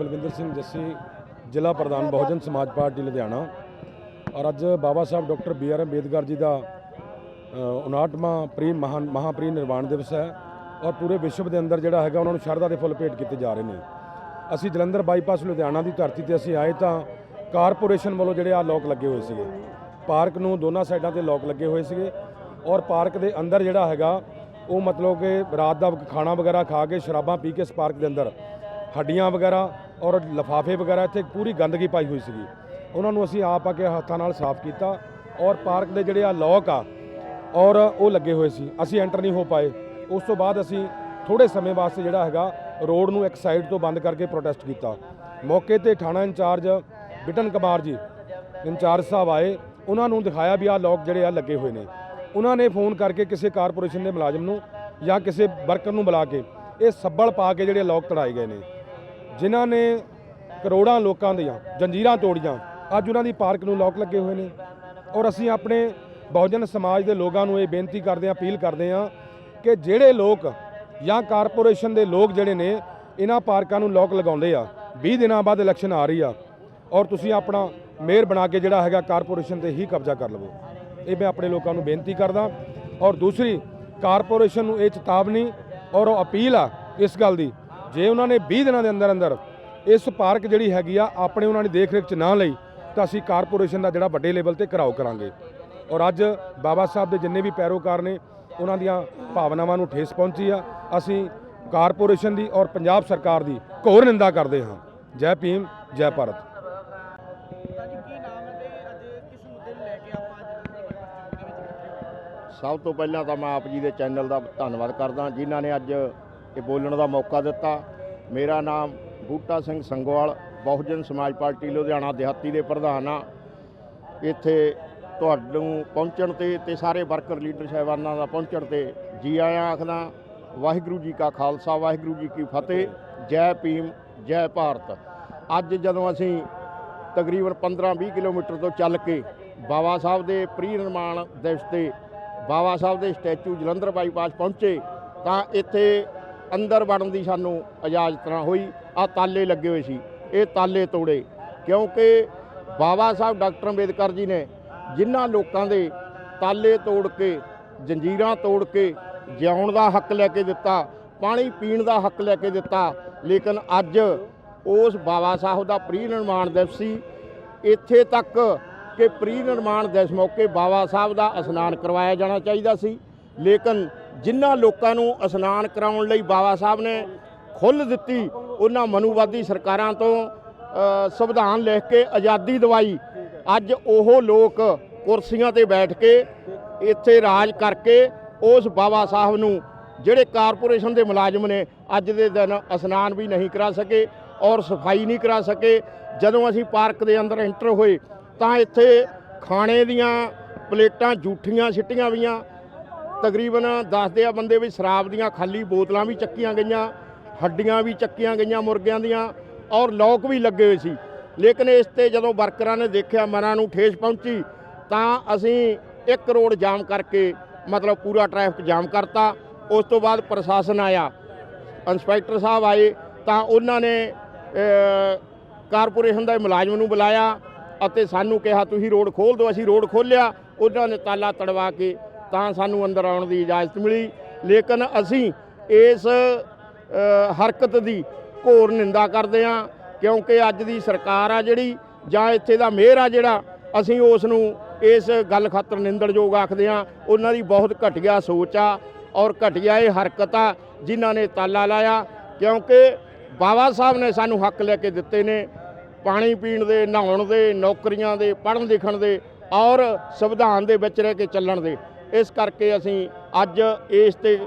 ਬਲਵਿੰਦਰ ਸਿੰਘ ਜੱਸੀ ਜ਼ਿਲ੍ਹਾ ਪ੍ਰਧਾਨ ਬਹੁਜਨ ਸਮਾਜ ਪਾਰਟੀ ਲੁਧਿਆਣਾ। ਔਰ ਅੱਜ Baba Sahib doctor B R Ambedkar ji ਦਾ ਅ, 59ਵਾਂ ਪ੍ਰੀ ਮਹਾਨ ਮਹਾਪਰੀ ਨਿਰਵਾਣ ਦਿਵਸ ਹੈ। ਔਰ ਪੂਰੇ ਵਿਸ਼ਵ ਦੇ ਅੰਦਰ ਜਿਹੜਾ ਹੈਗਾ ਉਹਨਾਂ ਨੂੰ ਸ਼ਰਧਾ ਦੇ ਫੁੱਲ ਭੇਟ ਕੀਤੇ ਜਾ ਰਹੇ ਨੇ। ਅਸੀਂ ਜਲੰਧਰ ਬਾਈਪਾਸ ਲੁਧਿਆਣਾ ਦੀ ਧਰਤੀ ਤੇ ਅਸੀਂ ਆਏ ਤਾਂ ਕਾਰਪੋਰੇਸ਼ਨ ਵੱਲੋਂ ਜਿਹੜੇ ਆ ਲੋਕ ਲੱਗੇ ਹੋਏ ਸੀਗੇ। ਪਾਰਕ ਨੂੰ ਦੋਨਾਂ ਸਾਈਡਾਂ ਤੇ ਲੋਕ ਲੱਗੇ ਹੋਏ ਸੀਗੇ। ਔਰ ਪਾਰਕ ਦੇ ਅੰਦਰ ਜਿਹੜਾ ਹੈਗਾ ਉਹ ਮਤਲਬ ਕਿ ਰਾਤ ਦਾ ਖਾਣਾ ਵਗੈਰਾ ਖਾ ਕੇ ਸ਼ਰਾਬਾਂ ਪੀ ਕੇ ਇਸ ਪਾਰਕ ਦੇ ਅੰਦਰ ਹੱਡੀਆਂ ਵਗੈਰਾ ਔਰ ਲਫਾਫੇ ਵਗੈਰਾ ਇੱਥੇ ਪੂਰੀ ਗੰਦਗੀ ਪਾਈ ਹੋਈ ਸੀਗੀ। ਉਹਨਾਂ ਨੂੰ ਅਸੀਂ ਆਪ ਆ ਕੇ ਹੱਥਾਂ ਨਾਲ ਸਾਫ਼ ਕੀਤਾ ਔਰ ਪਾਰਕ ਦੇ ਜਿਹੜੇ ਆ ਲੋਕ ਆ, ਔਰ ਉਹ ਲੱਗੇ ਹੋਏ ਸੀ। ਅਸੀਂ ਐਂਟਰ ਨਹੀਂ ਹੋ ਪਾਏ। ਉਸ ਤੋਂ ਬਾਅਦ ਅਸੀਂ ਥੋੜੇ ਸਮੇਂ ਵਾਸਤੇ ਜਿਹੜਾ ਹੈਗਾ ਰੋਡ ਨੂੰ ਇੱਕ ਸਾਈਡ ਤੋਂ ਬੰਦ ਕਰਕੇ ਪ੍ਰੋਟੈਸਟ ਕੀਤਾ। ਮੌਕੇ ਤੇ ਥਾਣਾ ਇੰਚਾਰਜ ਬਿਟਨ ਕੁਮਾਰ ਜੀ, ਇੰਚਾਰਜ ਸਾਹਿਬ ਆਏ। ਉਹਨਾਂ ਨੂੰ ਦਿਖਾਇਆ ਵੀ ਆਹ ਲੋਕ ਜਿਹੜੇ ਆ ਲੱਗੇ ਹੋਏ ਨੇ। ਉਹਨਾਂ ਨੇ ਫੋਨ ਕਰਕੇ ਕਿਸੇ ਕਾਰਪੋਰੇਸ਼ਨ ਦੇ ਮੁਲਾਜ਼ਮ ਨੂੰ ਜਾਂ ਕਿਸੇ ਵਰਕਰ ਨੂੰ ਬੁਲਾ ਕੇ ਇਹ ਸੱਬਲ ਪਾ ਕੇ ਜਿਹੜੇ ਲੋਕ ਤੜਾਏ ਗਏ ਨੇ। ਜਿਨ੍ਹਾਂ ਨੇ ਕਰੋੜਾਂ ਲੋਕਾਂ ਦੀਆਂ ਜੰਜੀਰਾਂ ਤੋੜੀਆਂ, ਅੱਜ ਉਹਨਾਂ ਦੀ ਪਾਰਕ ਨੂੰ ਲੋਕ ਲੱਗੇ ਹੋਏ ਨੇ। ਔਰ ਅਸੀਂ ਆਪਣੇ ਬਹੁਜਨ ਸਮਾਜ ਦੇ ਲੋਕਾਂ ਨੂੰ ਇਹ ਬੇਨਤੀ ਕਰਦੇ ਹਾਂ, ਅਪੀਲ ਕਰਦੇ ਹਾਂ ਕਿ ਜਿਹੜੇ ਲੋਕ ਜਾਂ ਕਾਰਪੋਰੇਸ਼ਨ ਦੇ ਲੋਕ ਜਿਹੜੇ ਨੇ, ਇਹਨਾਂ ਪਾਰਕਾਂ ਨੂੰ ਲੋਕ ਲਗਾਉਂਦੇ ਆ। 20 ਦਿਨਾਂ ਬਾਅਦ ਇਲੈਕਸ਼ਨ ਆ ਰਹੀ ਆ ਔਰ ਤੁਸੀਂ ਆਪਣਾ ਮੇਅਰ ਬਣਾ ਕੇ ਜਿਹੜਾ ਹੈਗਾ ਕਾਰਪੋਰੇਸ਼ਨ ਤੇ ਹੀ ਕਬਜ਼ਾ ਕਰ ਲਵੋ। ਇਹ ਮੈਂ ਆਪਣੇ ਲੋਕਾਂ ਨੂੰ ਬੇਨਤੀ ਕਰਦਾ। ਔਰ ਦੂਸਰੀ, ਕਾਰਪੋਰੇਸ਼ਨ ਨੂੰ ਇਹ ਚੇਤਾਵਨੀ ਔਰ ਉਹ ਅਪੀਲ ਆ ਇਸ ਗੱਲ ਦੀ ਜੇ ਉਹਨਾਂ ਨੇ 20 ਦਿਨਾਂ ਦੇ ਅੰਦਰ ਅੰਦਰ ਇਸ ਪਾਰਕ ਜਿਹੜੀ ਹੈਗੀ ਆ, ਆਪਣੇ ਉਹਨਾਂ ਦੀ ਦੇਖ ਰੇਖ ਚ ਨਾ ਲਈ, ਤਾਂ ਅਸੀਂ ਕਾਰਪੋਰੇਸ਼ਨ ਦਾ ਜਿਹੜਾ ਵੱਡੇ ਲੈਵਲ ਤੇ ਘਰਾਓ ਕਰਾਂਗੇ। ਔਰ ਅੱਜ ਬਾਬਾ ਸਾਹਿਬ ਦੇ ਜਿੰਨੇ ਵੀ ਪੈਰੋਕਾਰ ਨੇ, ਉਹਨਾਂ ਦੀਆਂ ਭਾਵਨਾਵਾਂ ਨੂੰ ਠੇਸ ਪਹੁੰਚੀ ਆ। ਅਸੀਂ ਕਾਰਪੋਰੇਸ਼ਨ ਦੀ ਔਰ ਪੰਜਾਬ ਸਰਕਾਰ ਦੀ ਘੋਰ ਨਿੰਦਾ ਕਰਦੇ ਹਾਂ। ਜੈ ਭੀਮ, ਜੈ ਭਾਰਤ। ਸਭ ਤੋਂ ਪਹਿਲਾਂ ਤਾਂ ਮੈਂ ਆਪ ਜੀ ਦੇ ਚੈਨਲ ਦਾ ਧੰਨਵਾਦ ਕਰਦਾ, ਜਿਨ੍ਹਾਂ ਨੇ ਅੱਜ ਇਹ ਬੋਲਣ ਦਾ ਮੌਕਾ ਦਿੱਤਾ। ਮੇਰਾ ਨਾਮ ਬੂਟਾ ਸਿੰਘ ਸੰਗਵਾਲ, ਬਹੁਜਨ ਸਮਾਜ ਪਾਰਟੀ ਲੁਧਿਆਣਾ ਦਿਹਾਤੀ ਦੇ ਪ੍ਰਧਾਨ ਆ ਇੱਥੇ ਤੁਹਾਨੂੰ ਪਹੁੰਚਣ ਤੇ ਤੇ ਸਾਰੇ ਵਰਕਰ, ਲੀਡਰ ਸਾਹਿਬਾਨਾਂ ਦਾ ਪਹੁੰਚਣ ਤੇ ਜੀ ਆਇਆਂ ਆਖਦਾ, ਵਾਹਿਗੁਰੂ ਜੀ ਕਾ ਖਾਲਸਾ, ਵਾਹਿਗੁਰੂ ਜੀ ਕੀ ਫਤਿਹ, ਜੈ ਭੀਮ, ਜੈ ਭਾਰਤ। ਅੱਜ ਜਦੋਂ ਅਸੀਂ ਤਕਰੀਬਨ 15-20 ਕਿਲੋਮੀਟਰ ਤੋਂ ਚੱਲ ਕੇ ਬਾਬਾ ਸਾਹਿਬ ਦੇ ਪ੍ਰੀ ਨਿਰਮਾਣ ਦਿਵਸ ਤੇ ਬਾਬਾ ਸਾਹਿਬ ਦੇ ਸਟੈਚੂ ਜਲੰਧਰ ਬਾਈਪਾਸ ਪਹੁੰਚੇ, ਤਾਂ ਇੱਥੇ ਅੰਦਰ ਵੜਨ ਦੀ ਸਾਨੂੰ ਇਜਾਜ਼ਤ ਨਾ ਹੋਈ। ਆ ਤਾਲੇ ਲੱਗੇ ਹੋਏ ਸੀ। ਇਹ ਤਾਲੇ ਤੋੜੇ। ਕਿਉਂਕਿ ਬਾਬਾ ਸਾਹਿਬ ਡਾਕਟਰ ਅੰਬੇਦਕਰ ਜੀ ਨੇ ਜਿਨ੍ਹਾਂ ਲੋਕਾਂ ਦੇ ਤਾਲੇ ਤੋੜ ਕੇ, ਜੰਜੀਰਾਂ ਤੋੜ ਕੇ ਜਿਉਣ ਦਾ ਹੱਕ ਲੈ ਕੇ ਦਿੱਤਾ, ਪਾਣੀ ਪੀਣ ਦਾ ਹੱਕ ਲੈ ਕੇ ਦਿੱਤਾ, ਲੇਕਿਨ ਅੱਜ ਉਸ ਬਾਬਾ ਸਾਹਿਬ ਦਾ ਪ੍ਰੀ ਨਿਰਮਾਣ ਦਿਵਸ ਸੀ। ਇੱਥੇ ਤੱਕ ਕਿ ਪ੍ਰੀ ਨਿਰਮਾਣ ਦਿਵਸ ਮੌਕੇ ਬਾਬਾ ਸਾਹਿਬ ਦਾ ਇਸ਼ਨਾਨ ਕਰਵਾਇਆ ਜਾਣਾ ਚਾਹੀਦਾ ਸੀ। ਲੇਕਿਨ ਜਿਨ੍ਹਾਂ ਲੋਕਾਂ ਨੂੰ ਇਸ਼ਨਾਨ ਕਰਾਉਣ ਲਈ ਬਾਬਾ ਸਾਹਿਬ ਨੇ ਖੁੱਲ੍ਹ ਦਿੱਤੀ, ਉਹਨਾਂ ਮਨੂਵਾਦੀ ਸਰਕਾਰਾਂ ਤੋਂ ਸੰਵਿਧਾਨ ਲਿਖ ਕੇ ਆਜ਼ਾਦੀ ਦਿਵਾਈ। ਅੱਜ ਉਹ ਲੋਕ ਕੁਰਸੀਆਂ ਤੇ ਬੈਠ ਕੇ ਇੱਥੇ ਰਾਜ ਕਰਕੇ ਉਸ ਬਾਬਾ ਸਾਹਿਬ ਨੂੰ, ਜਿਹੜੇ ਕਾਰਪੋਰੇਸ਼ਨ ਦੇ ਮੁਲਾਜ਼ਮ ਨੇ, ਅੱਜ ਦੇ ਦਿਨ ਇਸ਼ਨਾਨ ਵੀ ਨਹੀਂ ਕਰਾ ਸਕੇ ਔਰ ਸਫ਼ਾਈ ਨਹੀਂ ਕਰਾ ਸਕੇ। ਜਦੋਂ ਅਸੀਂ ਪਾਰਕ ਦੇ ਅੰਦਰ ਐਂਟਰ ਹੋਏ ਤਾਂ ਇੱਥੇ ਖਾਣੇ ਦੀਆਂ ਪਲੇਟਾਂ, ਜੂਠੀਆਂ, ਸਿੱਟੀਆਂ ਵੀਆਂ ਤਕਰੀਬਨ ਦੱਸਦੇ ਆ ਬੰਦੇ ਵੀ ਸ਼ਰਾਬ ਦੀਆਂ ਖਾਲੀ ਬੋਤਲਾਂ ਵੀ ਚੱਕੀਆਂ ਗਈਆਂ, ਹੱਡੀਆਂ ਵੀ ਚੱਕੀਆਂ ਗਈਆਂ ਮੁਰਗਿਆਂ ਦੀਆਂ ਔਰ ਲੋਕ ਵੀ ਲੱਗੇ ਹੋਏ ਸੀ। ਲੇਕਿਨ ਇਸ ਤੇ ਜਦੋਂ ਵਰਕਰਾਂ ਨੇ ਦੇਖਿਆ ਮਨਾਂ ਨੂੰ ਠੇਸ ਪਹੁੰਚੀ, ਤਾਂ ਅਸੀਂ ਇੱਕ ਰੋਡ ਜਾਮ ਕਰਕੇ ਮਤਲਬ ਪੂਰਾ ਟ੍ਰੈਫਿਕ ਜਾਮ ਕਰਤਾ। ਉਸ ਤੋਂ ਬਾਅਦ ਪ੍ਰਸ਼ਾਸਨ ਆਇਆ। ਇੰਸਪੈਕਟਰ ਸਾਹਿਬ ਆਏ, ਤਾਂ ਉਹਨਾਂ ਨੇ ਕਾਰਪੋਰੇਸ਼ਨ ਦਾ ਮੁਲਾਜ਼ਮ ਨੂੰ ਬੁਲਾਇਆ ਅਤੇ ਸਾਨੂੰ ਕਿਹਾ, ਤੁਸੀਂ ਰੋਡ ਖੋਲ ਦਿਓ। ਅਸੀਂ ਰੋਡ ਖੋਲ੍ਹਿਆ ਉਹਨਾਂ ਨੇ ਤਾਲਾ ਤੜਵਾ ਕੇ ਤਾਂ ਸਾਨੂੰ ਅੰਦਰ ਆਉਣ ਦੀ ਇਜਾਜ਼ਤ ਮਿਲੀ। ਲੇਕਿਨ ਅਸੀਂ ਇਸ ਹਰਕਤ ਦੀ ਘੋਰ ਨਿੰਦਾ ਕਰਦੇ ਹਾਂ, ਕਿਉਂਕਿ ਅੱਜ ਦੀ ਸਰਕਾਰ ਆ ਜਿਹੜੀ, ਜਾਂ ਇੱਥੇ ਦਾ ਮੇਅਰ ਆ ਜਿਹੜਾ, ਅਸੀਂ ਉਸ ਨੂੰ ਇਸ ਗੱਲ ਖਾਤਰ ਨਿੰਦਣਯੋਗ ਆਖਦੇ ਹਾਂ। ਉਹਨਾਂ ਦੀ ਬਹੁਤ ਘਟੀਆ ਸੋਚ ਆ ਔਰ ਘਟੀਆ ਇਹ ਹਰਕਤ ਆ ਜਿਨ੍ਹਾਂ ਨੇ ਤਾਲਾ ਲਾਇਆ, ਕਿਉਂਕਿ ਬਾਬਾ ਸਾਹਿਬ ਨੇ ਸਾਨੂੰ ਹੱਕ ਲੈ ਕੇ ਦਿੱਤੇ ਨੇ। ਪਾਣੀ ਪੀਣ ਦੇ, ਨਹਾਉਣ ਦੇ, ਨੌਕਰੀਆਂ ਦੇ, ਪੜ੍ਹਨ ਲਿਖਣ ਦੇ ਔਰ ਸੰਵਿਧਾਨ ਦੇ ਵਿੱਚ ਰਹਿ ਕੇ ਚੱਲਣ ਦੇ। ਇਸ ਕਰਕੇ ਅਸੀਂ ਅੱਜ ਇਸ ਤੇ,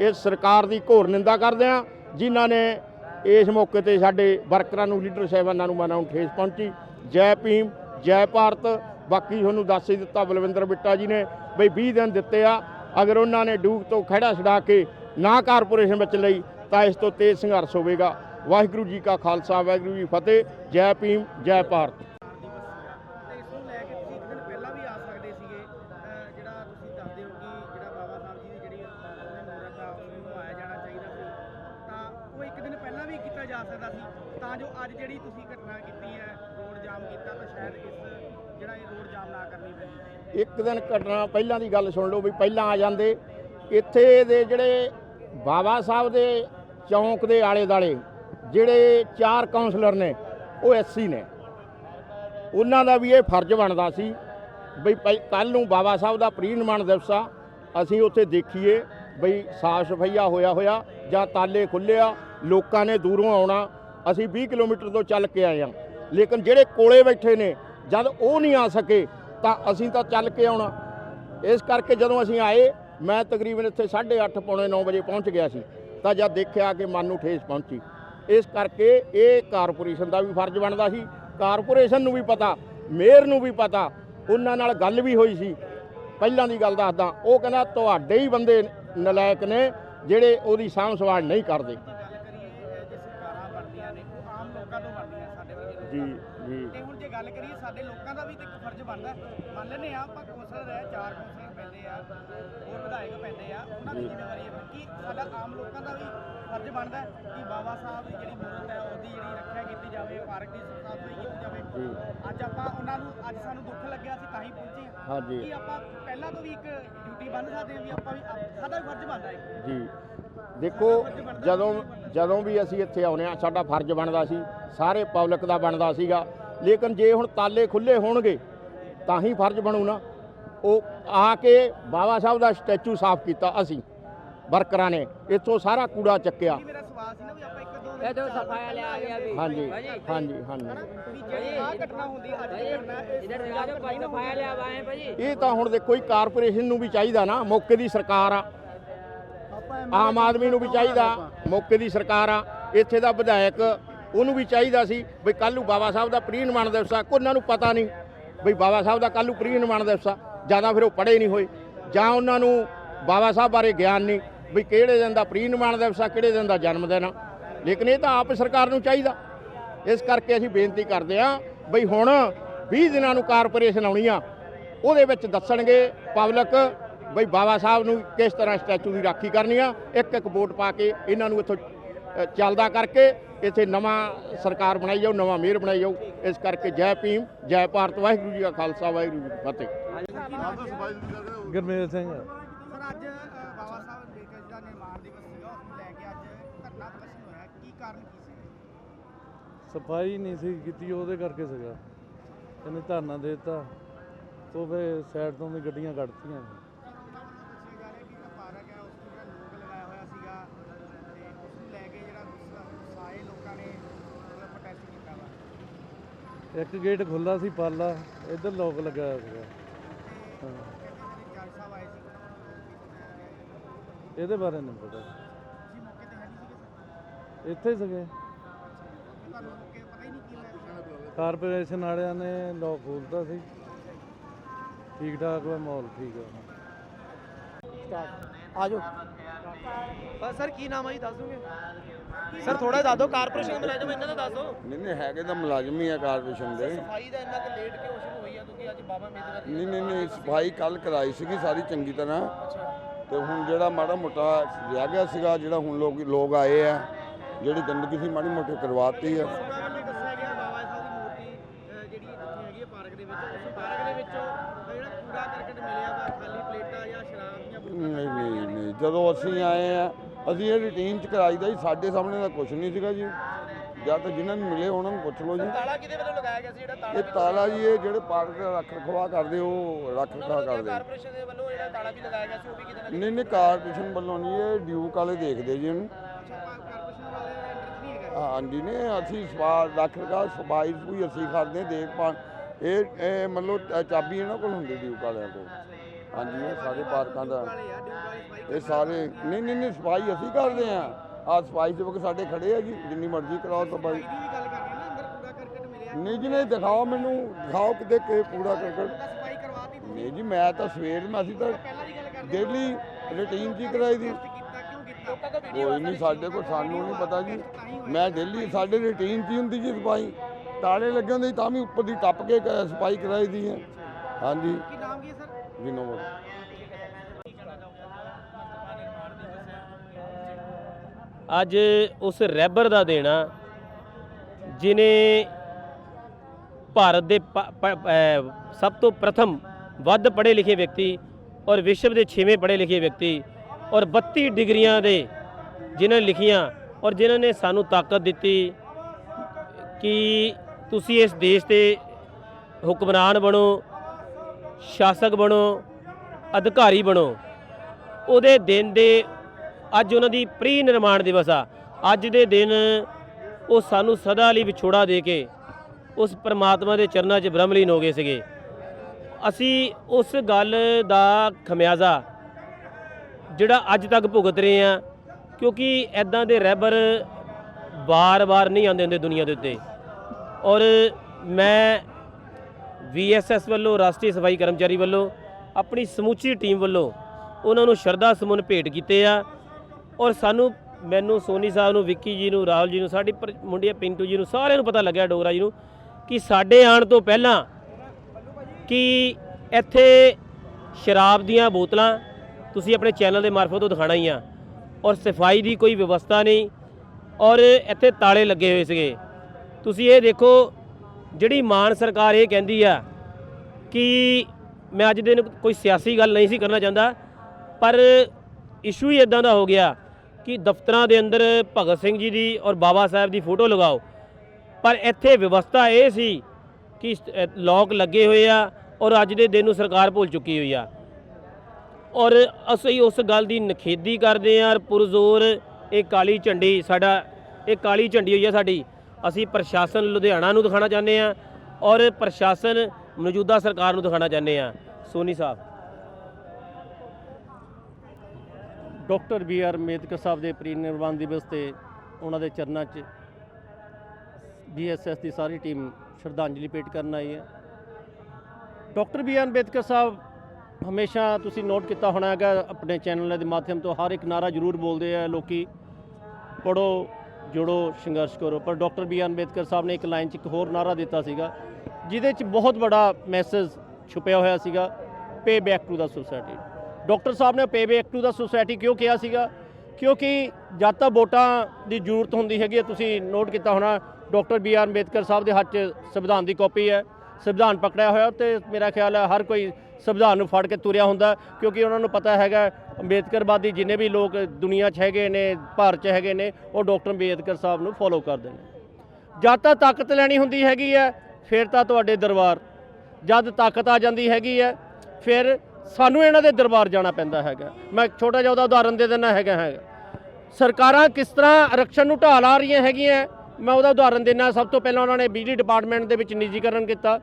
ਇਸ ਸਰਕਾਰ ਦੀ ਘੋਰ ਨਿੰਦਾ ਕਰਦੇ ਹਾਂ, ਜਿਨ੍ਹਾਂ ਨੇ ਇਸ ਮੌਕੇ ਤੇ ਸਾਡੇ ਵਰਕਰਾਂ ਨੂੰ, ਲੀਡਰ ਸਾਹਿਬਾਨਾਂ ਨੂੰ ਮਨਾਂ ਨੂੰ ਠੇਸ ਪਹੁੰਚੀ। ਜੈ ਭੀਮ, ਜੈ ਭਾਰਤ, ਬਾਕੀ ਤੁਹਾਨੂੰ ਦੱਸ ਹੀ ਦਿੱਤਾ ਬਲਵਿੰਦਰ ਬਿੱਟਾ ਜੀ ਨੇ, ਬਈ 20 ਦਿਨ ਦਿੱਤੇ ਆ, ਅਗਰ ਉਹਨਾਂ ਨੇ ਡੂਕ ਤੋਂ ਖੜਾ ਛਡਾ ਕੇ ਨਾ ਕਾਰਪੋਰੇਸ਼ਨ ਵਿੱਚ ਲਈ, ਤਾਂ ਇਸ ਤੋਂ ਤੇਜ਼ ਸੰਘਰਸ਼ ਹੋਵੇਗਾ। ਵਾਹਿਗੁਰੂ ਜੀ ਕਾ ਖਾਲਸਾ, ਵਾਹਿਗੁਰੂ ਜੀ ਫਤਿਹ, ਜੈ ਭੀਮ, ਜੈ ਭਾਰਤ ਤੇ ਇਸ ਨੂੰ ਲੈ ਕੇ ਤੁਸੀਂ ਇੱਕ ਦਿਨ ਪਹਿਲਾਂ ਵੀ ਆ ਸਕਦੇ ਸੀਗੇ ਅਹ ਜਿਹੜਾ ਤੁਸੀਂ ਦੱਸਦੇ ਹੋ ਕਿ ਜਿਹੜਾ ਬਾਬਾ ਸਾਹਿਬ ਜੀ ਦੀ ਜਿਹੜੀ ਉਹਨੇ ਮੂਰਤ ਆ ਉਹਨੂੰ ਆਇਆ ਜਾਣਾ ਚਾਹੀਦਾ ਸੀ ਤਾਂ ਉਹ ਇੱਕ ਦਿਨ ਪਹਿਲਾਂ ਵੀ ਕੀਤਾ ਜਾ ਸਕਦਾ ਸੀ ਤਾਂ ਜੋ ਅੱਜ ਜਿਹੜੀ ਤੁਸੀਂ ਘਟਨਾ ਕੀਤੀ ਹੈ ਰੋਡ ਜਾਮ ਕੀਤਾ ਤਾਂ ਸ਼ਾਇਦ ਇਸ ਜਿਹੜਾ ਇਹ ਰੋਡ ਜਾਮ ਨਾ ਕਰਨੀ ਪੈਂਦੀ ਇੱਕ ਦਿਨ ਘਟਨਾ ਪਹਿਲਾਂ ਦੀ ਗੱਲ ਸੁਣ ਲਓ ਵੀ ਪਹਿਲਾਂ ਆ ਜਾਂਦੇ। ਇੱਥੇ ਦੇ ਜਿਹੜੇ ਬਾਬਾ ਸਾਹਿਬ ਦੇ ਚੌਂਕ ਦੇ ਆਲੇ ਦਾਲੇ ਜਿਹੜੇ ਚਾਰ ਕਾਉਂਸਲਰ ਨੇ, ਉਹ ਐਸਸੀ ਨੇ। ਉਹਨਾਂ ਦਾ ਵੀ ਇਹ ਫਰਜ਼ ਬਣਦਾ ਸੀ ਬਈ ਕੱਲ ਨੂੰ ਬਾਬਾ ਸਾਹਿਬ ਦਾ ਪ੍ਰੀ ਨਿਰਮਾਣ ਦਿਵਸ ਆ, ਅਸੀਂ ਉੱਥੇ ਦੇਖੀਏ ਬਈ ਸਾਫ਼ ਸਫਾਈਆ ਹੋਇਆ ਹੋਇਆ, ਜਾਂ ਤਾਲੇ ਖੁੱਲਿਆ ਲੋਕਾਂ ਨੇ ਦੂਰੋਂ ਆਉਣਾ, ਅਸੀਂ 20 ਕਿਲੋਮੀਟਰ ਤੋਂ ਚੱਲ ਕੇ ਆਏ ਆ ਲੇਕਿਨ ਜਿਹੜੇ ਕੋਲੇ ਬੈਠੇ ਨੇ, ਜਦ ਉਹ ਨਹੀਂ ਆ ਸਕੇ ਤਾਂ ਅਸੀਂ ਤਾਂ ਚੱਲ ਕੇ ਆਉਣਾ। ਇਸ ਕਰਕੇ ਜਦੋਂ ਅਸੀਂ ਆਏ ਮੈਂ ਤਕਰੀਬਨ ਇੱਥੇ 8:30 ਪੌਣੇ 9 ਵਜੇ ਪਹੁੰਚ ਗਿਆ ਸੀ ਤਾਂ ਜਦ ਦੇਖਿਆ ਕਿ ਮਨ ਨੂੰ ਠੇਸ ਪਹੁੰਚੀ। ਇਸ ਕਰਕੇ ਇਹ ਕਾਰਪੋਰੇਸ਼ਨ ਦਾ ਵੀ ਫਰਜ਼ ਬਣਦਾ ਸੀ। ਕਾਰਪੋਰੇਸ਼ਨ ਨੂੰ ਵੀ ਪਤਾ ਮੇਅਰ ਨੂੰ ਵੀ ਪਤਾ ਉਹਨਾਂ ਨਾਲ ਗੱਲ ਵੀ ਹੋਈ ਸੀ। ਪਹਿਲਾਂ ਦੀ ਗੱਲ ਦੱਸਦਾ ਉਹ ਕਹਿੰਦਾ ਤੁਹਾਡੇ ਹੀ ਬੰਦੇ ਨਲਾਇਕ ਨੇ ਜਿਹੜੇ ਉਹਦੀ ਸਾਂਭ ਸੰਭਾਲ ਨਹੀਂ ਕਰਦੇ। ਜੇ ਤੋਂ ਹੁਣ ਜੇ ਗੱਲ ਕਰੀਏ ਸਾਡੇ ਲੋਕਾਂ ਦਾ ਵੀ ਤਾਂ ਇੱਕ ਫਰਜ਼ ਬਣਦਾ। ਮੰਨ ਲੈਂਦੇ ਆ ਆਪਾਂ ਕੌਂਸਲਰ ਹੈ ਚਾਰ ਕੌਂਸਲਰ ਪੈਂਦੇ ਆ ਹੋਰ ਵਿਧਾਇਕ ਪੈਂਦੇ ਆ ਉਹਨਾਂ ਦੀ। ਜ਼ਿੰਮੇਵਾਰੀ ਹੈ। ਕਿ ਸਾਡਾ ਆਮ ਲੋਕਾਂ ਦਾ ਵੀ ਫਰਜ਼ ਬਣਦਾ ਕਿ ਬਾਬਾ ਸਾਹਿਬ ਦੀ ਜਿਹੜੀ ਮੂਰਤ ਹੈ ਉਹਦੀ ਜਿਹੜੀ ਰੱਖਿਆ ਕੀਤੀ ਜਾਵੇ ਪਾਰਕ ਦੀ ਸਾਫ਼ ਸਫ਼ਾਈ ਕੀਤੀ ਜਾਵੇ। ਅੱਜ ਆਪਾਂ ਉਹਨਾਂ ਨੂੰ ਅੱਜ ਸਾਨੂੰ ਦੁੱਖ ਲੱਗਿਆ ਸੀ ਤਾਂ ਹੀ ਪਹੁੰਚੇ ਕਿ ਆਪਾਂ ਪਹਿਲਾਂ ਤੋਂ ਵੀ ਇੱਕ ਡਿਊਟੀ ਬੰਨ ਸਕਦੇ ਹਾਂ ਵੀ ਆਪਾਂ ਵੀ ਸਾਡਾ ਵੀ ਫਰਜ਼ ਬਣਦਾ ਹੈ। ਜੀ। ਦੇਖੋ ਜਦੋਂ ਜਦੋਂ ਵੀ ਅਸੀਂ ਇੱਥੇ ਆਉਨੇ ਆ ਸਾਡਾ ਫਰਜ਼ ਬਣਦਾ ਸੀ ਸਾਰੇ ਪਬਲਿਕ ਦਾ ਬਣਦਾ ਸੀਗਾ। ਲੇਕਿਨ ਜੇ ਹੁਣ ਤਾਲੇ ਖੁੱਲੇ ਹੋਣਗੇ ਤਾਂ ਹੀ ਫਰਜ਼ ਬਣੂ ਨਾ। ਉਹ ਆ ਕੇ ਬਾਬਾ ਸਾਹਿਬ ਦਾ ਸਟੈਚੂ ਸਾਫ਼ ਕੀਤਾ ਅਸੀਂ ਵਰਕਰਾਂ ਨੇ। ਇੱਥੋਂ ਸਾਰਾ ਕੂੜਾ ਚੱਕਿਆ। ਮੇਰਾ ਸਵਾਲ ਸੀ ਨਾ ਵੀ ਆਪਾਂ ਇੱਕ ਦੋ ਇਹ ਤੋਂ ਸਫਾਇਆ ਲਿਆ ਗਿਆ ਵੀ। ਹਾਂਜੀ ਹਾਂਜੀ ਹਾਂਜੀ। ਵੀ ਜਿਹੜੀ ਆ ਘਟਨਾ ਹੁੰਦੀ ਹੈ, ਅੱਜ ਦੀ ਘਟਨਾ ਹੈ, ਇਸ ਇਧਰ ਆ ਜਾਓ ਭਾਈ ਸਫਾਇਆ ਲਿਆ ਵਾਏ ਭਾਜੀ। ਇਹ ਤਾਂ ਹੁਣ ਦੇਖੋ ਹੀ ਕਾਰਪੋਰੇਸ਼ਨ ਨੂੰ ਵੀ ਚਾਹੀਦਾ ਨਾ ਮੌਕੇ ਦੀ ਸਰਕਾਰ ਆ। ਆਮ ਆਦਮੀ ਨੂੰ ਵੀ ਚਾਹੀਦਾ, ਮੌਕੇ ਦੀ ਸਰਕਾਰ ਆ, ਇੱਥੇ ਦਾ ਵਿਧਾਇਕ, ਉਹਨੂੰ ਵੀ ਚਾਹੀਦਾ ਸੀ ਵੀ ਕੱਲ ਨੂੰ ਬਾਬਾ ਸਾਹਿਬ ਦਾ ਪ੍ਰੀ ਨਿਰਮਾਣ ਦਿਵਸ ਆ, ਕੋਈ ਉਹਨਾਂ ਨੂੰ ਪਤਾ ਨਹੀਂ ਵੀ ਬਾਬਾ ਸਾਹਿਬ ਦਾ ਕੱਲ ਨੂੰ ਪ੍ਰੀ ਨਿਰਮਾਣ ਦਿਵਸ ਆ, ਜ਼ਿਆਦਾ ਫਿਰ ਉਹ ਪੜ੍ਹੇ ਨਹੀਂ ਹੋਏ। ਜਾਂ ਉਹਨਾਂ ਨੂੰ ਬਾਬਾ ਸਾਹਿਬ ਬਾਰੇ ਗਿਆਨ ਨਹੀਂ ਵੀ ਕਿਹੜੇ ਦਿਨ ਦਾ ਪ੍ਰੀ ਨਿਰਮਾਣ ਦਿਵਸ ਆ, ਕਿਹੜੇ ਦਿਨ ਦਾ ਜਨਮ ਦਿਨ ਆ। ਲੇਕਿਨ ਇਹ ਤਾਂ ਆਪ ਸਰਕਾਰ ਨੂੰ ਚਾਹੀਦਾ। ਇਸ ਕਰਕੇ ਅਸੀਂ ਬੇਨਤੀ ਕਰਦੇ ਹਾਂ ਬਈ ਹੁਣ 20 ਦਿਨਾਂ ਨੂੰ ਕਾਰਪੋਰੇਸ਼ਨ ਆਉਣੀ ਆ, ਉਹਦੇ ਵਿੱਚ ਦੱਸਣਗੇ ਪਬਲਿਕ ਬਈ ਬਾਬਾ ਸਾਹਿਬ ਨੂੰ ਕਿਸ ਤਰ੍ਹਾਂ ਸਟੈਚੂ ਦੀ ਰਾਖੀ ਕਰਨੀ ਆ? ਇੱਕ ਇੱਕ ਵੋਟ ਪਾ ਕੇ ਇਹਨਾਂ ਨੂੰ ਇੱਥੋਂ ਚੱਲਦਾ ਕਰਕੇ ਇੱਥੇ ਨਵਾਂ ਸਰਕਾਰ ਬਣਾਈ ਜਾਓ ਨਵਾਂ ਮੇਅਰ ਬਣਾਈ ਜਾਓ ਇਸ ਕਰਕੇ ਜੈ ਭੀਮ ਜੈ ਭਾਰਤ ਵਾਹਿਗੁਰੂ ਜੀ ਕਾ ਖਾਲਸਾ ਵਾਹਿਗੁਰੂ ਜੀ ਕੀ ਫਤਿਹ। ਗੁਰਮੇਲ ਸਿੰਘ। ਸਰ ਅੱਜ ਅ, ਬਾਬਾ ਸਾਹਿਬ ਅੰਬੇਡਕਰ ਜੀ ਦਾ ਨਿਰਮਾਣ ਦਿਵਸ ਸੀਗਾ ਉਸ ਨੂੰ ਲੈ ਕੇ ਅੱਜ ਧਰਨਾ ਪ੍ਰਦਰਸ਼ਨ ਹੋਇਆ। ਕੀ ਕਾਰਨ ਕੀ ਸੀ? ਸਫ਼ਾਈ ਨਹੀਂ ਸੀ ਕੀਤੀ ਉਹਦੇ ਕਰਕੇ ਸੀਗਾ। ਇਹਨੇ ਧਰਨਾ ਦੇ ਦਿੱਤਾ। ਤੋਂ ਫੇ ਸਾਈਡ ਤੋਂ ਵੀ ਗੱਡੀਆਂ ਕੱਢਤੀਆਂ ਉਹਨਾਂ ਵੱਲੋਂ ਦੱਸਿਆ ਜਾ ਰਿਹਾ ਕਿ ਜਿਹੜਾ ਪਾਰਕ ਹੈ ਉਸ ਨੂੰ ਜਿਹੜਾ ਲੋਕ ਲਗਾਇਆ ਹੋਇਆ ਸੀਗਾ ਤੇ ਉਸ ਨੂੰ ਲੈ ਕੇ ਜਿਹੜਾ ਗੁੱਸਾ- ਸਾਰੇ ਲੋਕਾਂ ਨੇ ਪ੍ਰੋਟੈਸਟ ਕੀਤਾ ਵਾ ਇੱਕ ਗੇਟ ਖੁੱਲਾ ਸੀ ਪਾਲਾ ਇੱਧਰ ਲੋਕ ਲੱਗਾ ਹੋਇਆ ਸੀਗਾ। ਜੱਜ ਸਾਹਿਬ ਆਏ ਸੀ ਇਹਦੇ ਬਾਰੇ ਨਹੀਂ ਪਤਾ। ਤੁਸੀਂ ਮੌਕੇ ਤੇ ਹੈ ਨਹੀਂ ਸੀਗੇ ਸਰ ਇੱਥੇ ਹੀ ਸੀਗੇ। ਤੁਹਾਨੂੰ ਮੌਕੇ ਪਤਾ ਹੀ ਨਹੀਂ ਕੀ ਹੋਇਆ ਕਾਰਪੋਰੇਸ਼ਨ ਵਾਲਿਆਂ ਨੇ ਲੋਕ ਖੋਲਤਾ ਸੀ। ਠੀਕ ਠਾਕ ਵਾ ਮਾਹੌਲ ਠੀਕ ਆ। ਆਜੋ ਸਰ ਕੀ ਨਾਮ ਹੈ ਜੀ? ਦੱਸ ਦੋਗੇ? ਸਰ ਥੋੜਾ ਦੱਸ ਦਿਓ ਕਾਰਪੋਰੇਸ਼ਨ ਮੁਲਾਜ਼ਮ ਇਹਨਾਂ ਦਾ ਦੱਸ ਦਿਓ। ਨਹੀਂ ਨਹੀਂ ਹੈਗੇ ਤਾਂ ਮੁਲਾਜ਼ਮ ਹੀ ਆ ਕਾਰਪੋਰੇਸ਼ਨ ਦੇ। ਸਫ਼ਾਈ ਦਾ ਇੰਨਾ ਕਿ ਲੇਟ ਕਿਉਂ ਸ਼ੁਰੂ ਹੋਈ ਆ? ਕਿਉਂਕਿ ਅੱਜ ਬਾਬਾ ਅੰਬੇਦਕਰ ਨਹੀਂ ਨਹੀਂ ਨਹੀਂ ਸਫ਼ਾਈ ਕੱਲ ਕਰਾਈ ਸੀਗੀ ਸਾਰੀ ਚੰਗੀ ਤਰ੍ਹਾਂ। ਤੇ ਹੁਣ ਜਿਹੜਾ ਮਾੜਾ ਮੋਟਾ ਰਹਿ ਗਿਆ ਸੀਗਾ ਜਿਹੜਾ ਹੁਣ ਲੋਕ ਲੋਕ ਆਏ ਆ ਜਿਹੜੀ ਗੰਦਗੀ ਸੀ ਮਾੜੀ ਮੋਟੀ ਕਰਵਾਤੀ ਆ। ਦੀ ਦੇ ਦੇ ਨਹੀਂ ਨਹੀਂ ਜਦੋਂ ਅਸੀਂ ਆਏ ਆ ਅਸੀਂ ਇਹ ਰੂਟੀਨ ਚ ਕਰਾਈਦਾ ਜੀ ਸਾਡੇ ਸਾਹਮਣੇ ਤਾਂ ਕੁਝ ਨਹੀਂ ਸੀਗਾ ਜੀ। ਜਾਂ ਤਾਂ ਜਿਨ੍ਹਾਂ ਨੂੰ ਮਿਲੇ ਉਹਨਾਂ ਨੂੰ ਪੁੱਛ ਲਓ ਜੀ। ਤਾਲਾ ਕਿਹਦੇ ਵੱਲੋਂ ਲਗਾਇਆ ਗਿਆ ਸੀ ਜਿਹੜਾ ਤਾਲਾ ਇਹ ਤਾਲਾ ਜੀ ਇਹ ਜਿਹੜੇ ਪਾਰਕ ਦਾ ਰੱਖ ਰਖਵਾ ਕਰਦੇ ਉਹ ਰੱਖ ਰਖਾ ਕਰਦੇ। ਕਾਰਪੋਰੇਸ਼ਨ ਦੇ ਵੱਲੋਂ ਜਿਹੜਾ ਤਾਲਾ ਵੀ ਲਗਾਇਆ ਗਿਆ ਸੀ ਉਹ ਵੀ ਕਿਤੇ ਨਾ ਨਹੀਂ ਨਹੀਂ ਕਾਰਪੋਰੇਸ਼ਨ ਵੱਲੋਂ ਨਹੀਂ ਇਹ ਡਿਊਕ ਵਾਲੇ ਦੇਖਦੇ ਜੀ ਦਾ ਹੈਗਾ। ਹਾਂਜੀ ਨੇ ਅਸੀਂ ਸਵਾ ਰੱਖ ਰਖਾ ਸਫ਼ਾਈ ਵੀ ਅਸੀਂ ਕਰਦੇ ਦੇਖਭਾਲ। ਇਹ ਇਹ ਮਤਲਬ ਚਾਬੀ ਇਹਨਾਂ ਕੋਲ ਹੁੰਦੀ ਡਿਊਕ ਵਾਲਿਆਂ ਕੋਲ। ਹਾਂਜੀ ਇਹ ਸਾਰੇ ਪਾਰਕਾਂ ਦਾ। ਇਹ ਸਾਰੇ ਨਹੀਂ ਨਹੀਂ ਨਹੀਂ ਸਫ਼ਾਈ ਅਸੀਂ ਕਰਦੇ ਆ। ਆ ਸਫ਼ਾਈ ਸੇਵਕ ਸਾਡੇ ਖੜੇ ਆ ਜੀ ਜਿੰਨੀ ਮਰਜ਼ੀ ਕਰਾਓ ਸਫ਼ਾਈ ਨਹੀਂ ਜੀ ਨਹੀਂ ਦਿਖਾਓ ਮੈਨੂੰ ਦਿਖਾਓ ਕਿਤੇ ਕਿ ਕੂੜਾ ਕਰਕਟ। ਨਹੀਂ ਜੀ ਮੈਂ ਤਾਂ ਸਵੇਰ ਮੈਂ ਅਸੀਂ ਤਾਂ ਪਹਿਲਾਂ ਦੀ ਗੱਲ ਕਰਦੇ ਡੇਲੀ ਰੂਟੀਨ ਜੀ ਕਰਾਈ ਦੀ? ਕੋਈ ਨਹੀਂ ਸਾਡੇ ਕੋਲ ਸਾਨੂੰ ਨਹੀਂ ਪਤਾ ਜੀ। ਮੈਂ ਡੇਲੀ ਸਾਡੇ ਰੂਟੀਨ 'ਚ ਹੀ ਹੁੰਦੀ ਜੀ ਸਫ਼ਾਈ ਤਾਲੇ ਲੱਗੇ ਹੁੰਦੇ ਤਾਂ ਵੀ ਉੱਪਰ ਦੀ ਟੱਪ ਕੇ ਕ- ਸਫ਼ਾਈ ਕਰਾਈ ਦੀ ਹੈ। ਹਾਂਜੀ। ਕੀ ਕੀ ਵਿਨੋਦ ਅੱਜ ਉਸ ਰੈਬਰ ਦਾ ਦੇਣਾ ਜਿਨੇ ਭਾਰਤ ਦੇ ਸਭ ਤੋਂ ਪ੍ਰਥਮ ਵੱਧ ਪੜ੍ਹੇ ਲਿਖੇ ਵਿਅਕਤੀ ਔਰ ਵਿਸ਼ਵ ਦੇ 6ਵੇਂ ਪੜ੍ਹੇ ਲਿਖੇ ਵਿਅਕਤੀ ਔਰ 32 ਡਿਗਰੀਆਂ ਦੇ ਜਿਨ੍ਹਾਂ ਨੇ ਲਿਖੀਆਂ ਔਰ ਜਿਨ੍ਹਾਂ ਨੇ ਸਾਨੂੰ ਤਾਕਤ ਦਿੱਤੀ ਕਿ ਤੁਸੀਂ ਇਸ ਦੇਸ਼ ਦੇ ਹੁਕਮਰਾਨ ਬਣੋ ਸ਼ਾਸਕ ਬਣੋ, ਅਧਿਕਾਰੀ ਬਣੋ। ਉਹਦੇ ਦਿਨ ਦੇ, ਅੱਜ ਉਹਨਾਂ ਦੀ ਪ੍ਰੀ ਨਿਰਮਾਣ ਦਿਵਸ ਆ। ਅੱਜ ਦੇ ਦਿਨ ਉਹ ਸਾਨੂੰ ਸਦਾ ਲਈ ਵਿਛੋੜਾ ਦੇ ਕੇ ਉਸ ਪਰਮਾਤਮਾ ਦੇ ਚਰਨਾਂ 'ਚ ਬ੍ਰਹਮਲੀਨ ਹੋ ਗਏ ਸੀਗੇ। ਅਸੀਂ ਉਸ ਗੱਲ ਦਾ ਖਮਿਆਜ਼ਾ, ਜਿਹੜਾ ਅੱਜ ਤੱਕ ਭੁਗਤ ਰਹੇ ਆ ਕਿਉਂਕਿ ਐਦਾਂ ਦੇ ਰਹਿਬਰ ਬਾਰ-ਬਾਰ ਨਹੀਂ ਆਉਂਦੇ ਹੁੰਦੇ ਦੁਨੀਆ ਦੇ ਉੱਤੇ। ਔਰ ਮੈਂ ਵੀਐਸਐਸ ਵੱਲੋਂ, ਰਾਸ਼ਟਰੀ ਸਫ਼ਾਈ ਕਰਮਚਾਰੀ ਵੱਲੋਂ, ਆਪਣੀ ਸਮੁੱਚੀ ਟੀਮ ਵੱਲੋਂ ਉਹਨਾਂ ਨੂੰ ਸ਼ਰਧਾ ਸਮੁਨ ਭੇਟ ਕੀਤੇ ਆ। ਔਰ ਸਾਨੂੰ, ਮੈਨੂੰ ਸੋਨੀ ਸਾਹਿਬ ਨੂੰ, ਵਿੱਕੀ ਜੀ ਨੂੰ, ਰਾਹੁਲ ਜੀ ਨੂੰ, ਸਾਡੀ ਪਰ- ਮੁੰਡਿਆ ਪਿੰਟੂ ਜੀ ਨੂੰ, ਸਾਰਿਆਂ ਨੂੰ ਪਤਾ ਲੱਗਿਆ ਡੋਗਰਾ ਜੀ ਨੂੰ ਕਿ ਸਾਡੇ ਆਉਣ ਤੋਂ ਪਹਿਲਾਂ ਕਿ ਇੱਥੇ ਸ਼ਰਾਬ ਦੀਆਂ ਬੋਤਲਾਂ ਤੁਸੀਂ ਆਪਣੇ ਚੈਨਲ ਦੇ ਮਾਰਫਤ ਤੋਂ ਦਿਖਾਣਾ ਹੀ ਆ ਔਰ ਸਫ਼ਾਈ ਦੀ ਕੋਈ ਵਿਵਸਥਾ ਨਹੀਂ ਔਰ ਇੱਥੇ ਤਾਲੇ ਲੱਗੇ ਹੋਏ ਸੀਗੇ। ਤੁਸੀਂ ਇਹ ਦੇਖੋ ਜਿਹੜੀ ਮਾਨ ਸਰਕਾਰ ਇਹ ਕਹਿੰਦੀ ਆ ਕਿ ਮੈਂ ਅੱਜ ਦਿਨ ਕੋਈ ਸਿਆਸੀ ਗੱਲ ਨਹੀਂ ਸੀ ਕਰਨਾ ਚਾਹੁੰਦਾ, ਪਰ ਇਸ਼ੂ ਹੀ ਇਦਾਂ ਦਾ ਹੋ ਗਿਆ ਕਿ ਦਫ਼ਤਰਾਂ ਦੇ ਅੰਦਰ ਭਗਤ ਸਿੰਘ ਜੀ ਦੀ ਔਰ ਬਾਬਾ ਸਾਹਿਬ ਦੀ ਫੋਟੋ ਲਗਾਓ। ਪਰ ਇੱਥੇ ਵਿਵਸਥਾ ਇਹ ਸੀ ਕਿ ਲੋਕ ਲੱਗੇ ਹੋਏ ਆ ਔਰ ਅੱਜ ਦੇ ਦਿਨ ਨੂੰ ਸਰਕਾਰ ਭੁੱਲ ਚੁੱਕੀ ਹੋਈ ਆ। ਔਰ ਅਸੀਂ ਉਸ ਗੱਲ ਦੀ ਨਖੇਦੀ ਕਰਦੇ ਹਾਂ ਔਰ ਪੁਰਜ਼ੋਰ ਇਹ ਕਾਲੀ ਝੰਡੀ ਸਾਡਾ, ਇਹ ਕਾਲੀ ਝੰਡੀ ਹੋਈ ਆ ਸਾਡੀ। ਅਸੀਂ ਪ੍ਰਸ਼ਾਸਨ ਲੁਧਿਆਣਾ ਨੂੰ ਦਿਖਾਣਾ ਚਾਹੁੰਦੇ ਆ ਔਰ ਪ੍ਰਸ਼ਾਸਨ ਮੌਜੂਦਾ ਸਰਕਾਰ ਨੂੰ ਦਿਖਾਣਾ ਚਾਹੁੰਦੇ ਆ ਸੋਨੀ ਸਾਹਿਬ। ਡਾਕਟਰ ਬੀ ਆਰ ਅੰਬੇਦਕਰ ਸਾਹਿਬ ਦੇ ਪ੍ਰੀ ਨਿਰਵਾਣ ਦਿਵਸ ਤੇ ਉਹਨਾਂ ਦੇ ਚਰਨਾਂ 'ਚ ਬੀਐਸਐਸ ਦੀ ਸਾਰੀ ਟੀਮ ਸ਼ਰਧਾਂਜਲੀ ਭੇਟ ਕਰਨ ਆਈ ਹੈ। ਡਾਕਟਰ ਬੀ ਆਰ ਅੰਬੇਦਕਰ ਸਾਹਿਬ, ਹਮੇਸ਼ਾ ਤੁਸੀਂ ਨੋਟ ਕੀਤਾ ਹੋਣਾ ਹੈਗਾ, ਆਪਣੇ ਚੈਨਲ ਦੇ ਮਾਧਿਅਮ ਤੋਂ ਹਰ ਇੱਕ ਨਾਰਾ ਜ਼ਰੂਰ ਬੋਲਦੇ ਆ। ਲੋਕੀ ਪੜੋ ਜੁੜੋ ਸੰਘਰਸ਼ ਕਰੋ। ਪਰ ਡਾਕਟਰ ਬੀ ਆਰ ਅੰਬੇਦਕਰ ਸਾਹਿਬ ਨੇ ਇੱਕ ਲਾਈਨ 'ਚ ਇੱਕ ਹੋਰ ਨਾਰਾ ਦਿੱਤਾ ਸੀਗਾ, ਜਿਹਦੇ 'ਚ ਬਹੁਤ ਬੜਾ ਮੈਸੇਜ ਛੁਪਿਆ ਹੋਇਆ ਸੀਗਾ pay back to the society doctor ਸਾਹਿਬ ਨੇ pay back to the society ਕਿਉਂ ਕਿਹਾ ਸੀਗਾ? ਕਿਉਂਕਿ ਜਦ ਤਾਂ ਵੋਟਾਂ ਦੀ ਜ਼ਰੂਰਤ ਹੁੰਦੀ ਹੈਗੀ ਹੈ, ਤੁਸੀਂ ਨੋਟ ਕੀਤਾ ਹੋਣਾ, ਡਾਕਟਰ ਬੀ ਆਰ ਅੰਬੇਦਕਰ ਸਾਹਿਬ ਦੇ ਹੱਥ 'ਚ ਸੰਵਿਧਾਨ ਦੀ ਕਾਪੀ ਹੈ। ਸੰਵਿਧਾਨ ਪਕੜਿਆ ਹੋਇਆ ਤੇ ਮੇਰਾ ਖਿਆਲ ਹੈ ਹਰ ਕੋਈ ਸੰਵਿਧਾਨ ਨੂੰ ਫੜ ਕੇ ਤੁਰਿਆ ਹੁੰਦਾ, ਕਿਉਂਕਿ ਉਹਨਾਂ ਨੂੰ ਪਤਾ ਹੈਗਾ ਅੰਬੇਦਕਰਵਾਦੀ ਜਿੰਨੇ ਵੀ ਲੋਕ ਦੁਨੀਆ 'ਚ ਹੈਗੇ ਨੇ, ਭਾਰਤ 'ਚ ਹੈਗੇ ਨੇ, ਉਹ ਡਾਕਟਰ ਅੰਬੇਦਕਰ ਸਾਹਿਬ ਨੂੰ ਫੋਲੋ ਕਰਦੇ ਨੇ। ਜਦ ਤਾਂ ਤਾਕਤ ਲੈਣੀ ਹੁੰਦੀ ਹੈਗੀ ਹੈ, ਫਿਰ ਤਾਂ ਤੁਹਾਡੇ ਦਰਬਾਰ। ਜਦ ਤਾਕਤ ਆ ਜਾਂਦੀ ਹੈਗੀ ਹੈ, ਫਿਰ ਸਾਨੂੰ ਇਹਨਾਂ ਦੇ ਦਰਬਾਰ ਜਾਣਾ ਪੈਂਦਾ ਹੈਗਾ। ਮੈਂ ਛੋਟਾ ਜਿਹਾ ਉਹਦਾ ਉਦਾਹਰਨ ਦੇ ਦਿੰਦਾ ਹੈਗਾ ਹੈਗਾ। ਸਰਕਾਰਾਂ ਕਿਸ ਤਰ੍ਹਾਂ ਆਰਕਸ਼ਣ ਨੂੰ ਢਾਲ ਆ ਰਹੀਆਂ ਹੈਗੀਆਂ, ਮੈਂ ਉਹਦਾ ਉਦਾਹਰਨ ਦੇਣਾ ਸਭ ਤੋਂ ਪਹਿਲਾਂ ਉਹਨਾਂ ਨੇ ਬਿਜਲੀ ਡਿਪਾਰਟਮੈਂਟ ਦੇ ਵਿੱਚ ਨਿੱਜੀਕਰਨ ਕੀਤਾ।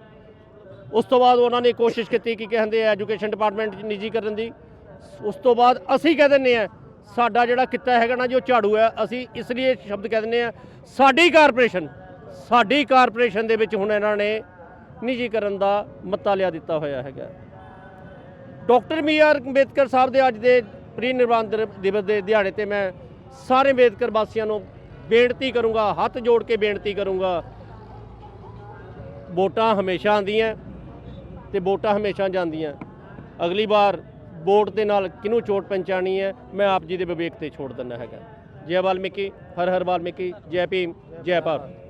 ਉਸ ਤੋਂ ਬਾਅਦ ਉਹਨਾਂ ਨੇ ਕੋਸ਼ਿਸ਼ ਕੀਤੀ ਕਿ ਕਹਿੰਦੇ ਐਜੂਕੇਸ਼ਨ ਡਿਪਾਰਟਮੈਂਟ 'ਚ ਨਿੱਜੀਕਰਨ ਦੀ। ਉਸ ਤੋਂ ਬਾਅਦ ਅਸੀਂ ਕਹਿ ਦਿੰਦੇ ਆ ਸਾਡਾ ਜਿਹੜਾ ਕਿੱਤਾ ਹੈਗਾ ਨਾ ਜੋ ਝਾੜੂ ਹੈ। ਅਸੀਂ ਇਸ ਲਈ ਇਹ ਸ਼ਬਦ ਕਹਿ ਦਿੰਦੇ ਆ ਸਾਡੀ ਕਾਰਪੋਰੇਸ਼ਨ ਸਾਡੀ ਕਾਰਪੋਰੇਸ਼ਨ ਦੇ ਵਿੱਚ ਹੁਣ ਇਹਨਾਂ ਨੇ ਨਿੱਜੀਕਰਨ ਦਾ ਮੱਤਾ ਲਿਆ ਦਿੱਤਾ ਹੋਇਆ ਹੈਗਾ। ਡਾਕਟਰ ਬੀ ਆਰ ਅੰਬੇਦਕਰ ਸਾਹਿਬ ਦੇ ਅੱਜ ਦੇ ਪ੍ਰੀ ਨਿਰਵਾਣ ਦਿਵਸ ਦੇ ਦਿਹਾੜੇ ਤੇ ਮੈਂ ਸਾਰੇ ਅੰਬੇਦਕਰ ਵਾਸੀਆਂ ਨੂੰ ਬੇਨਤੀ ਕਰੂੰਗਾ, ਹੱਥ ਜੋੜ ਕੇ ਬੇਨਤੀ ਕਰੂੰਗਾ, ਵੋਟਾਂ ਹਮੇਸ਼ਾ ਆਉਂਦੀਆਂ ਤੇ ਵੋਟਾਂ ਹਮੇਸ਼ਾ ਜਾਂਦੀਆਂ। ਅਗਲੀ ਵਾਰ ਵੋਟ ਦੇ ਨਾਲ ਕਿਹਨੂੰ ਚੋਟ ਪਹੁੰਚਾਣੀ ਹੈ, ਮੈਂ ਆਪ ਜੀ ਦੇ ਵਿਵੇਕ ਤੇ ਛੋੜ ਦਿੰਦਾ ਹੈਗਾ। ਜੈ ਵਾਲਮੀਕੀ, ਹਰ ਹਰ ਵਾਲਮੀਕੀ, ਜੈ ਭੀਮ, ਜੈ ਭਾਰਤ।